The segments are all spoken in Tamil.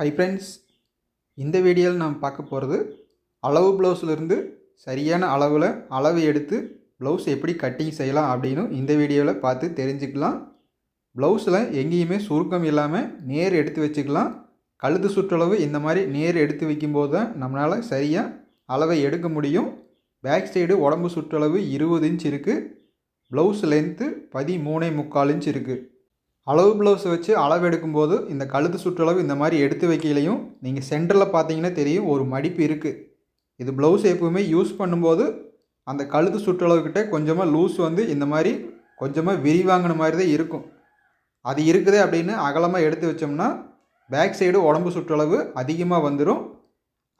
ஹை ஃப்ரெண்ட்ஸ் இந்த வீடியோவில் நாம் பார்க்க போகிறது அளவு ப்ளவுஸ்லேருந்து சரியான அளவில் அளவு எடுத்து ப்ளவுஸ் எப்படி கட்டிங் செய்யலாம் அப்படின்னு இந்த வீடியோவில் பார்த்து தெரிஞ்சுக்கலாம். ப்ளவுஸில் எங்கேயுமே சுருக்கம் இல்லாமல் நேர் எடுத்து வச்சுக்கலாம். கழுத்து சுற்றளவு இந்த மாதிரி நேர் எடுத்து வைக்கும்போது தான் நம்மளால் சரியாக அளவை எடுக்க முடியும். பேக் சைடு உடம்பு சுற்றளவு இருபது இன்ச் இருக்குது ப்ளவுஸ் லென்த்து பதிமூணே முக்கால் இன்ச் இருக்குது அளவு ப்ளவுஸ் வச்சு அளவு எடுக்கும்போது இந்த கழுத்து சுற்றளவு இந்த மாதிரி எடுத்து வைக்கலையும் நீங்கள் சென்டரில் பார்த்தீங்கன்னா தெரியும் ஒரு மடிப்பு இருக்குது இது ப்ளவுஸ் எப்பவுமே யூஸ் பண்ணும்போது அந்த கழுத்து சுற்றளவுக்கிட்ட கொஞ்சமாக லூஸ் வந்து இந்த மாதிரி கொஞ்சமாக விரிவாங்கின மாதிரி தான் இருக்கும். அது இருக்குது அப்படின்னு அகலமாக எடுத்து வச்சோம்னா பேக் சைடு உடம்பு சுற்றளவு அதிகமாக வந்துடும்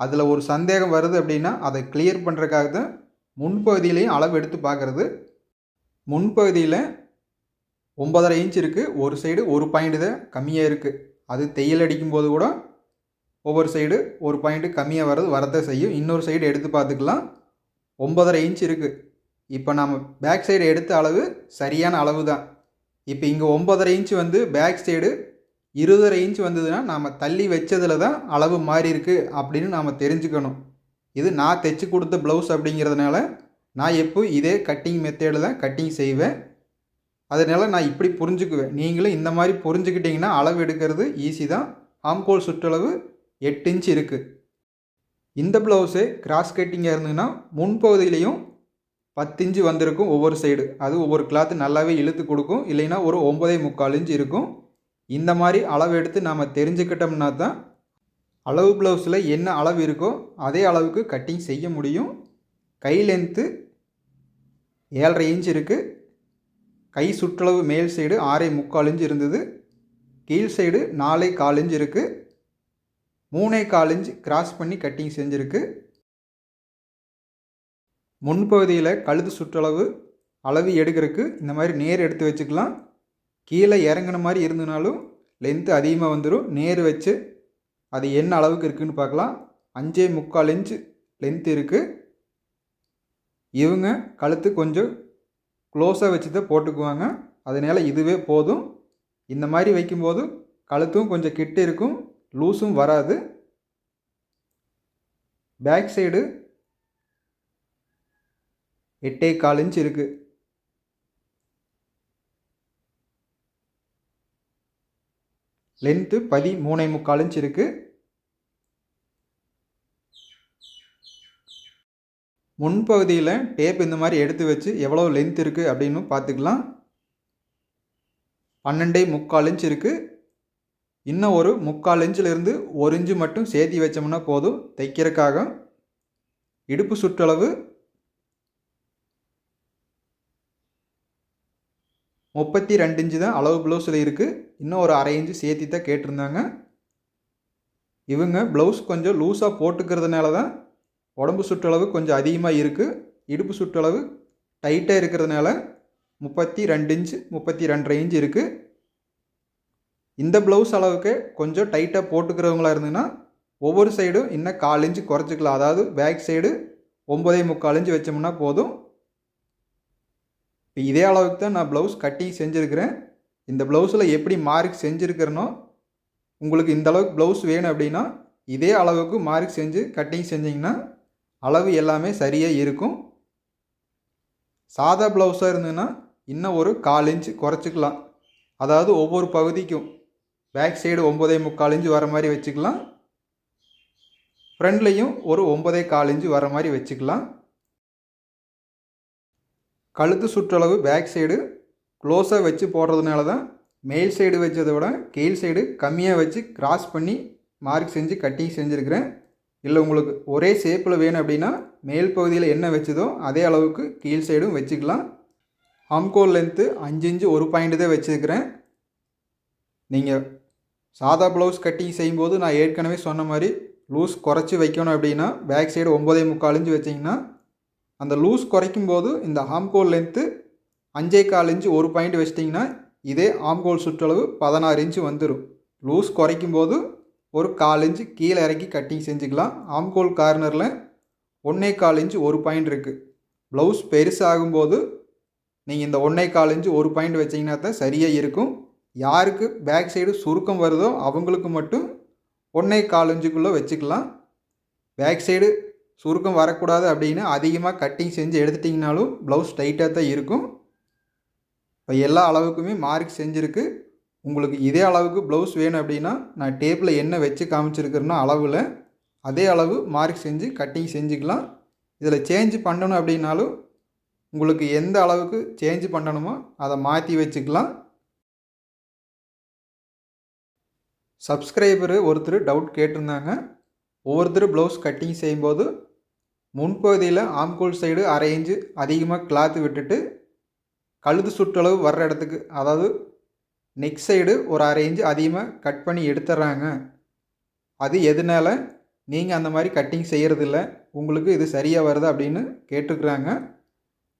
அதில் ஒரு சந்தேகம் வருது அப்படின்னா அதை கிளியர் பண்ணுறதுக்காக தான் முன்பகுதியிலையும் அளவு எடுத்து பார்க்குறது. முன்பகுதியில் ஒன்பதரை இன்ச் இருக்குது ஒரு சைடு ஒரு பாயிண்ட் தான் கம்மியாக இருக்குது அது தையல் அடிக்கும்போது கூட ஒவ்வொரு சைடு ஒரு பாயிண்ட்டு கம்மியாக வர்றது வரதான் செய்யும். இன்னொரு சைடு எடுத்து பார்த்துக்கலாம். ஒன்பதரை இன்ச் இருக்குது இப்போ நம்ம பேக் சைடு எடுத்த அளவு சரியான அளவு தான். இப்போ இங்கே ஒன்பதரை இன்ச் வந்து பேக் சைடு இருபதரை இன்ச் வந்ததுன்னா நாம் தள்ளி வச்சதில் தான் அளவு மாறி இருக்குது அப்படின்னு நாம் தெரிஞ்சுக்கணும். இது நான் தைச்சி கொடுத்த ப்ளவுஸ் அப்படிங்கிறதுனால நான் எப்போ இதே கட்டிங் மெத்தேடில் தான் கட்டிங் செய்வேன். அதனால் நான் இப்படி புரிஞ்சுக்குவேன். நீங்களும் இந்த மாதிரி புரிஞ்சுக்கிட்டிங்கன்னா அளவு எடுக்கிறது ஈஸி தான். ஆம்கோல் சுற்றளவு எட்டு இன்ச் இருக்குது இந்த ப்ளவுஸு கிராஸ் கட்டிங்காக இருந்ததுன்னா முன்பகுதியிலையும் பத்து இன்ச்சு வந்திருக்கும் ஒவ்வொரு சைடு அது ஒவ்வொரு கிளாத்து நல்லாவே இழுத்து கொடுக்கும். இல்லைன்னா ஒரு ஒம்பதே முக்கால் இன்ச்சு இருக்கும். இந்த மாதிரி அளவு எடுத்து நாம் தெரிஞ்சுக்கிட்டோம்னா தான் அளவு ப்ளவுஸில் என்ன அளவு இருக்கோ அதே அளவுக்கு கட்டிங் செய்ய முடியும். கை லென்த்து ஏழரை இன்ச் இருக்குது கை சுற்றளவு மேல் சைடு ஆறே முக்கால் இன்ச் இருந்தது. கீழ் சைடு நாலே கால் இன்ச் இருக்குது மூணே கால் இன்ச் கிராஸ் பண்ணி கட்டிங் செஞ்சுருக்கு. முன்பகுதியில் கழுத்து சுற்றளவு அளவு எடுக்கிறதுக்கு இந்த மாதிரி நேர் எடுத்து வச்சுக்கலாம். கீழே இறங்கின மாதிரி இருந்தனாலும் லென்த்து அதிகமாக வந்துடும் நேர் வச்சு அது என்ன அளவுக்கு இருக்குதுன்னு பார்க்கலாம். அஞ்சே முக்கால் இன்ச்சு லென்த் இருக்குது இவங்க கழுத்து கொஞ்சம் க்ளோஸாக வச்சு தான் போட்டுக்குவாங்க அதனால் இதுவே போதும். இந்த மாதிரி வைக்கும்போது கழுத்தும் கொஞ்சம் கிட்ட இருக்கும். லூஸும் வராது. பேக் சைடு எட்டே கால் இன்ச் இருக்குது லென்த்து பதி மூணை முக்கால் இன்ச் இருக்குது முன்பகுதியில் டேப் இந்த மாதிரி எடுத்து வச்சு எவ்வளோ லென்த் இருக்குது அப்படின்னு பார்த்துக்கலாம். பன்னெண்டே முக்கால் இன்ச் இருக்குது இன்னும் ஒரு முக்கால் இன்ச்சிலிருந்து ஒரு இன்ச்சு மட்டும் சேர்த்தி வச்சோம்னா போதும். தைக்கிறதுக்காக. இடுப்பு சுற்றளவு முப்பத்தி ரெண்டு இன்ச்சு தான் அளவு ப்ளவுஸில் இருக்குது இன்னும் ஒரு அரை இன்ச்சு சேர்த்தி தான் கேட்டிருந்தாங்க. இவங்க ப்ளவுஸ் கொஞ்சம் லூஸாக போட்டுக்கிறதுனால தான் உடம்பு சுற்றளவு கொஞ்சம் அதிகமாக இருக்குது இடுப்பு சுற்றளவு டைட்டாக இருக்கிறதுனால முப்பத்தி ரெண்டு இன்ச்சு முப்பத்தி ரெண்டரை இன்ச்சு இருக்குது இந்த ப்ளவுஸ் அளவுக்கு கொஞ்சம் டைட்டாக போட்டுக்கிறவங்களா இருந்ததுன்னா ஒவ்வொரு சைடும் இன்னும் கால் இன்ச்சு குறைச்சிக்கலாம். அதாவது பேக் சைடு ஒம்பதே முக்கால் இன்ச்சு வச்சோம்னா போதும். இப்போ இதே அளவுக்கு தான் நான் ப்ளவுஸ் கட்டிங் செஞ்சுருக்கிறேன். இந்த ப்ளவுஸில் எப்படி மார்க் செஞ்சுருக்கிறனோ உங்களுக்கு இந்த அளவுக்கு ப்ளவுஸ் வேணும் அப்படின்னா இதே அளவுக்கு மார்க் செஞ்சு கட்டிங் செஞ்சிங்கன்னா அளவு எல்லாமே சரியாக இருக்கும். சாதா ப்ளவுஸாக இருந்ததுன்னா இன்னும் ஒரு கால் இன்ச்சு குறைச்சிக்கலாம். அதாவது ஒவ்வொரு பகுதிக்கும் பேக் சைடு ஒம்பதே முக்கால் இன்ச்சு வர மாதிரி வச்சுக்கலாம். ஃப்ரண்ட்லேயும் ஒரு ஒம்பதே கால் இன்ச்சு வர மாதிரி வச்சுக்கலாம். கழுத்து சுற்றளவு பேக் சைடு க்ளோஸாக வச்சு போடுறதுனால தான் மேல் சைடு வச்சதை விட கீழ் சைடு கம்மியாக வச்சு கிராஸ் பண்ணி மார்க் செஞ்சு கட்டிங் செஞ்சுருக்கிறேன். இல்லை உங்களுக்கு ஒரே ஷேப்பில் வேணும் அப்படின்னா மேல் பகுதியில் என்ன வச்சதோ அதே அளவுக்கு கீழ் சைடும் வச்சுக்கலாம். ஹம்கோல் லென்த்து அஞ்சு இன்ச்சு ஒரு பாயிண்ட் தான் வச்சுருக்கிறேன். நீங்கள் சாதா ப்ளவுஸ் கட்டிங் செய்யும்போது நான் ஏற்கனவே சொன்ன மாதிரி லூஸ் குறைச்சி வைக்கணும் அப்படின்னா பேக் சைடு ஒம்பதே முக்கால் இன்ச்சு வச்சிங்கன்னா அந்த லூஸ் குறைக்கும் போது இந்த ஹாம்கோல் லென்த்து அஞ்சே கால் இன்ச்சு ஒரு பாயிண்ட் வச்சிட்டிங்கன்னா இதே ஆம்கோல் சுற்றளவு பதினாறு இன்ச்சு வந்துடும் லூஸ் குறைக்கும் போது ஒரு கால் இன்ச்சு கீழே இறக்கி கட்டிங் செஞ்சுக்கலாம். ஆம்கோல் கார்னரில் ஒன்றே கால் இன்ச்சு ஒரு பாயிண்ட் இருக்குது ப்ளவுஸ் பெருசாகும்போது நீங்கள் இந்த ஒன்றே கால் இன்ச்சு ஒரு பாயிண்ட் வச்சிங்கன்னா தான் சரியாக இருக்கும். யாருக்கு பேக் சைடு சுருக்கம் வருதோ அவங்களுக்கு மட்டும் ஒன்றே கால் இன்ச்சுக்குள்ளே வச்சுக்கலாம். பேக் சைடு சுருக்கம் வரக்கூடாது அப்படின்னு அதிகமாக கட்டிங் செஞ்சு எடுத்துட்டிங்கனாலும் ப்ளவுஸ் டைட்டாக தான் இருக்கும். இப்போ எல்லா அளவுக்குமே மார்க் செஞ்சுருக்கு. உங்களுக்கு இதே அளவுக்கு ப்ளவுஸ் வேணும் அப்படின்னா நான் டேப்பில் என்ன வச்சு காமிச்சிருக்கிறேனோ அளவில் அதே அளவு மார்க் செஞ்சு கட்டிங் செஞ்சுக்கலாம். இதில் சேஞ்ச் பண்ணணும் அப்படின்னாலும் உங்களுக்கு எந்த அளவுக்கு சேஞ்ச் பண்ணணுமோ அதை மாற்றி வச்சுக்கலாம். சப்ஸ்கிரைபரு ஒருத்தர் டவுட் கேட்டிருந்தாங்க. ஒவ்வொருத்தர் ப்ளவுஸ் கட்டிங் செய்யும்போது முன்பகுதியில் ஆம்கோல் சைடு அரை இன்ச்சு அதிகமாக கிளாத் விட்டுட்டு கழுது சுற்றளவு வர்ற இடத்துக்கு அதாவது நெக் சைடு ஒரு அரை இன்ச்சு அதிகமாக கட் பண்ணி எடுத்துட்றாங்க அது எதனால? நீங்கள் அந்த மாதிரி கட்டிங் செய்கிறதில்ல உங்களுக்கு இது சரியாக வருது அப்படின்னு கேட்டுருக்குறாங்க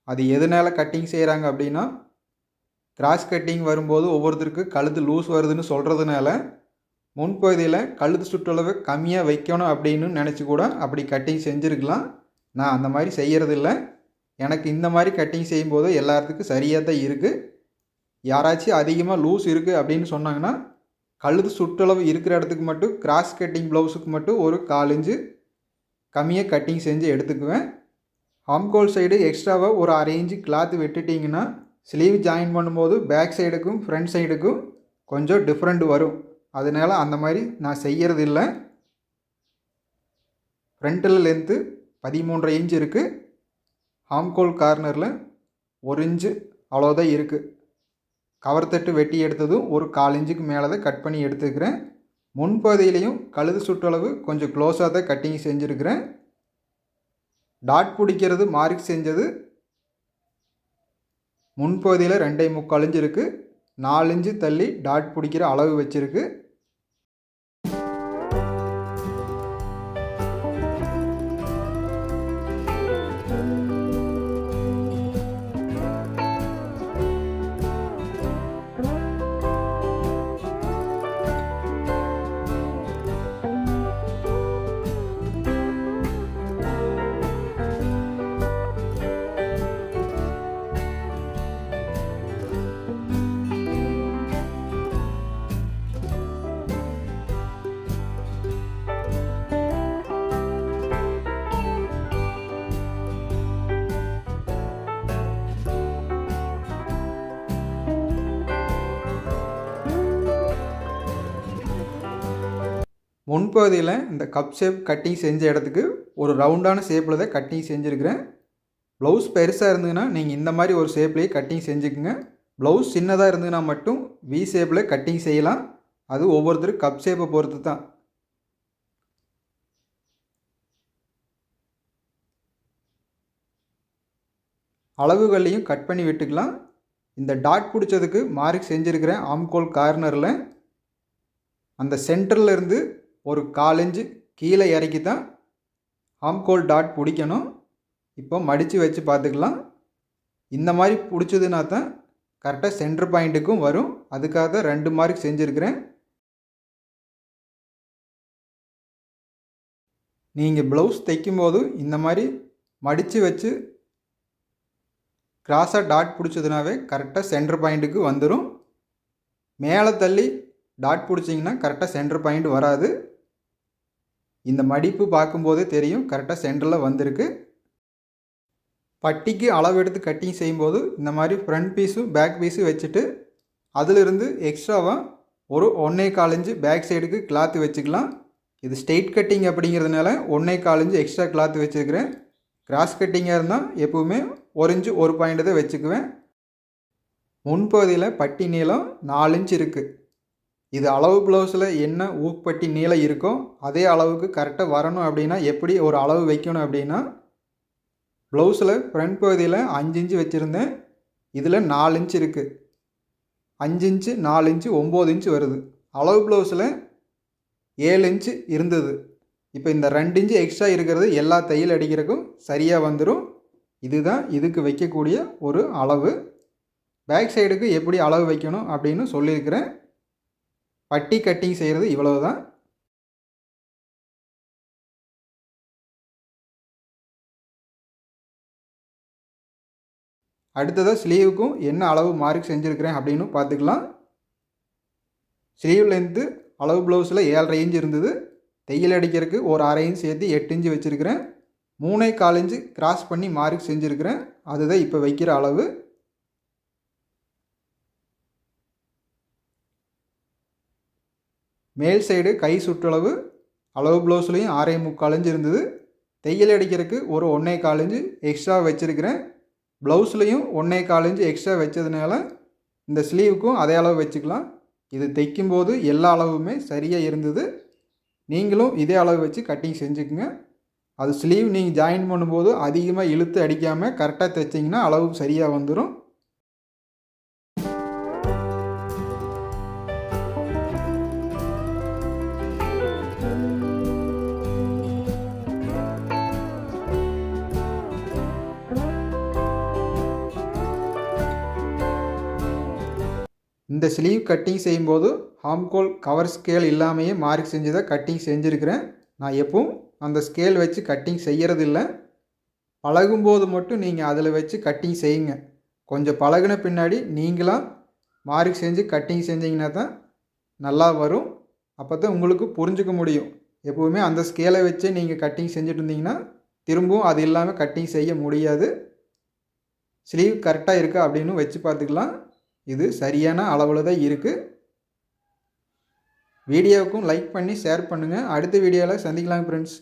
அது எதனால் கட்டிங் செய்கிறாங்க அப்படின்னா கிராஸ் கட்டிங் வரும்போது ஒவ்வொருத்தருக்கு கழுத்து லூஸ் வருதுன்னு சொல்கிறதுனால முன்பகுதியில் கழுத்து சுற்றளவு கம்மியாக வைக்கணும் அப்படின்னு நினச்சி கூட அப்படி கட்டிங் செஞ்சுருக்கலாம். நான் அந்த மாதிரி செய்கிறதில்ல எனக்கு இந்த மாதிரி கட்டிங் செய்யும்போது எல்லாத்துக்கும் சரியாக தான் இருக்குது யாராச்சும் அதிகமாக லூஸ் இருக்குது அப்படின்னு சொன்னாங்கன்னா கழுது சுற்றளவு இருக்கிற இடத்துக்கு மட்டும் கிராஸ் கட்டிங் ப்ளவுஸுக்கு மட்டும் ஒரு கால் இன்ச்சு கம்மியாக கட்டிங் செஞ்சு எடுத்துக்குவேன். ஹாம்கோல் சைடு எக்ஸ்ட்ராவாக ஒரு அரை இன்ச்சு கிளாத் விட்டுட்டிங்கன்னா ஸ்லீவ் ஜாயின் பண்ணும்போது பேக் சைடுக்கும் ஃப்ரண்ட் சைடுக்கும் கொஞ்சம் டிஃப்ரெண்ட் வரும். அதனால் அந்த மாதிரி நான் செய்கிறது இல்லை. ஃப்ரண்ட்டில் லென்த்து பதிமூன்றரை இன்ச் இருக்குது ஹாம்கோல் கார்னரில் ஒரு இன்ச்சு அவ்வளோதான் இருக்குது கவர் தட்டு வெட்டி எடுத்ததும் ஒரு கால் இன்ச்சுக்கு மேலே தான் கட் பண்ணி எடுத்துக்கிறேன். முன்பகுதியிலையும் கழுது சுற்றளவு கொஞ்சம் க்ளோஸாக தான் கட்டிங் செஞ்சுருக்கிறேன். டாட் பிடிக்கிறது மார்க் செஞ்சது. முன்பகுதியில் ரெண்டே முக்கால் இன்ச்சு இருக்குது நாலு இன்ச்சு தள்ளி டாட் பிடிக்கிற அளவு வச்சுருக்கு. முன்பகுதியில் இந்த கப் ஷேப் கட்டிங் செஞ்ச இடத்துக்கு ஒரு ரவுண்டான ஷேப்பில் தான் கட்டிங் செஞ்சுருக்கிறேன். ப்ளவுஸ் பெருசாக இருந்ததுன்னா நீங்கள் இந்த மாதிரி ஒரு ஷேப்லேயே கட்டிங் செஞ்சுக்குங்க. ப்ளவுஸ் சின்னதாக இருந்ததுன்னா மட்டும் வி ஷேப்பில் கட்டிங் செய்யலாம். அது ஒவ்வொருத்தரும் கப் ஷேப்பை பொறுத்து தான். அளவுகள்லையும் கட் பண்ணி விட்டுக்கலாம். இந்த டாட் பிடிச்சதுக்கு மார்க் செஞ்சுருக்கிறேன். ஆம்கோல் கார்னரில் அந்த சென்டரில் இருந்து ஒரு காலஞ்சு கீழே இறக்கி தான் ஆம்கோல் டாட் பிடிக்கணும். இப்போ மடித்து வச்சு பார்த்துக்கலாம். இந்த மாதிரி பிடிச்சதுனா தான் கரெக்டாக சென்டர் பாயிண்ட்டுக்கும் வரும். அதுக்காக தான் ரெண்டு மார்க் செஞ்சுருக்கிறேன். நீங்கள் ப்ளவுஸ் தைக்கும்போது இந்த மாதிரி மடித்து வச்சு கிராஸாக டாட் பிடிச்சதுனாவே கரெக்டாக சென்டர் பாயிண்ட்டுக்கு வந்துடும் மேலே தள்ளி டாட் பிடிச்சிங்கன்னா கரெக்டாக சென்டர் பாயிண்ட் வராது. இந்த மடிப்பு பார்க்கும்போதே தெரியும். கரெக்டாக சென்டரில் வந்திருக்கு. பட்டிக்கு அளவு எடுத்து கட்டிங் செய்யும்போது இந்த மாதிரி ஃப்ரண்ட் பீஸும் பேக் பீஸும் வச்சுட்டு அதிலிருந்து எக்ஸ்ட்ராவாக ஒரு ஒன்றே காலஞ்சு பேக் சைடுக்கு கிளாத்து வச்சுக்கலாம். இது ஸ்ட்ரெயிட் கட்டிங் அப்படிங்கிறதுனால ஒன்றே காலஞ்சு எக்ஸ்ட்ரா கிளாத்து வச்சுருக்கிறேன். கிராஸ் கட்டிங்காக இருந்தால் எப்போவுமே ஒரு இன்ச்சு ஒரு பாயிண்ட் தான் வச்சுக்குவேன். முன்பகுதியில் பட்டி நீளம் நாலு இன்ச் இருக்குது இது அளவு ப்ளவுஸில் என்ன ஊப்பட்டி நீளம் இருக்கோ அதே அளவுக்கு கரெக்டாக வரணும் அப்படின்னா எப்படி ஒரு அளவு வைக்கணும் அப்படின்னா ப்ளவுஸில் ஃப்ரண்ட் பகுதியில் அஞ்சு இன்ச்சு வச்சுருந்தேன். இதில் நாலு இன்ச்சு இருக்குது அஞ்சு இன்ச்சு நாலு இன்ச்சு ஒம்பது இன்ச்சு வருது. அளவு ப்ளவுஸில் ஏழு இன்ச்சு இருந்தது. இப்போ இந்த ரெண்டு இன்ச்சு எக்ஸ்ட்ரா இருக்கிறது எல்லா தையல் அடிக்கிறதுக்கும் சரியாக வந்துடும் இதுதான் இதுக்கு வைக்கக்கூடிய ஒரு அளவு. பேக் சைடுக்கு எப்படி அளவு வைக்கணும் அப்படின்னு சொல்லியிருக்கிறேன். பட்டி கட்டிங் செய்கிறது இவ்வளவு தான் அடுத்ததாக ஸ்லீவுக்கும் என்ன அளவு மார்க் செஞ்சுருக்கிறேன் அப்படின்னு பார்த்துக்கலாம். ஸ்லீவ் லென்த்து அளவு ப்ளவுஸில் ஏழரை இன்ச் இருந்தது. தையல் அடிக்கிறதுக்கு ஒரு அரை இன்ச் சேர்த்து எட்டு இன்ச்சு வச்சுருக்கிறேன். மூணே கால் இன்ச்சு கிராஸ் பண்ணி மார்க் செஞ்சுருக்கிறேன். அதுதான் இப்போ வைக்கிற அளவு. மேல் சைடு கை சுற்றளவு அளவு ப்ளவுஸ்லேயும் ஆறே முக்கால் இன்ச்சு இருந்தது. தையல் அடிக்கிறதுக்கு ஒரு ஒன்றே கால் இன்ச்சு எக்ஸ்ட்ரா வச்சுருக்கிறேன். ப்ளவுஸ்லேயும் ஒன்றே கால் இன்ச்சு எக்ஸ்ட்ரா வச்சதுனால இந்த ஸ்லீவுக்கும் அதே அளவு வச்சுக்கலாம். இது தைக்கும்போது எல்லா அளவுமே சரியாக இருந்தது. நீங்களும் இதே அளவு வச்சு கட்டிங் செஞ்சுக்குங்க. அது ஸ்லீவ் நீங்கள் ஜாயின் பண்ணும்போது அதிகமாக இழுத்து அடிக்காமல் கரெக்டாக தைச்சிங்கன்னா அளவு சரியாக வந்துடும் இந்த ஸ்லீவ் கட்டிங் செய்யும்போது ஹாம்கோல் கவர் ஸ்கேல் இல்லாமையே மார்க் செஞ்சு தான் கட்டிங் செஞ்சுருக்கிறேன். நான் எப்பவும் அந்த ஸ்கேல் வச்சு கட்டிங் செய்கிறதில்ல பழகும்போது மட்டும் நீங்கள் அதில் வச்சு கட்டிங் செய்யுங்க. கொஞ்சம் பழகுன பின்னாடி நீங்களாம் மார்க் செஞ்சு கட்டிங் செஞ்சிங்கன்னா தான் நல்லா வரும். அப்போ தான் உங்களுக்கு புரிஞ்சுக்க முடியும். எப்போவுமே அந்த ஸ்கேலை வச்சு நீங்கள் கட்டிங் செஞ்சுட்டு இருந்தீங்கன்னா திரும்பவும் அது இல்லாமல் கட்டிங் செய்ய முடியாது. ஸ்லீவ் கரெக்டாக இருக்கா அப்படின்னு வச்சு பார்த்துக்கலாம். இது சரியான அளவில் தான் இருக்குது வீடியோவுக்கும் லைக் பண்ணி ஷேர் பண்ணுங்கள் அடுத்த வீடியோவில் சந்திக்கலாம் ஃப்ரெண்ட்ஸ்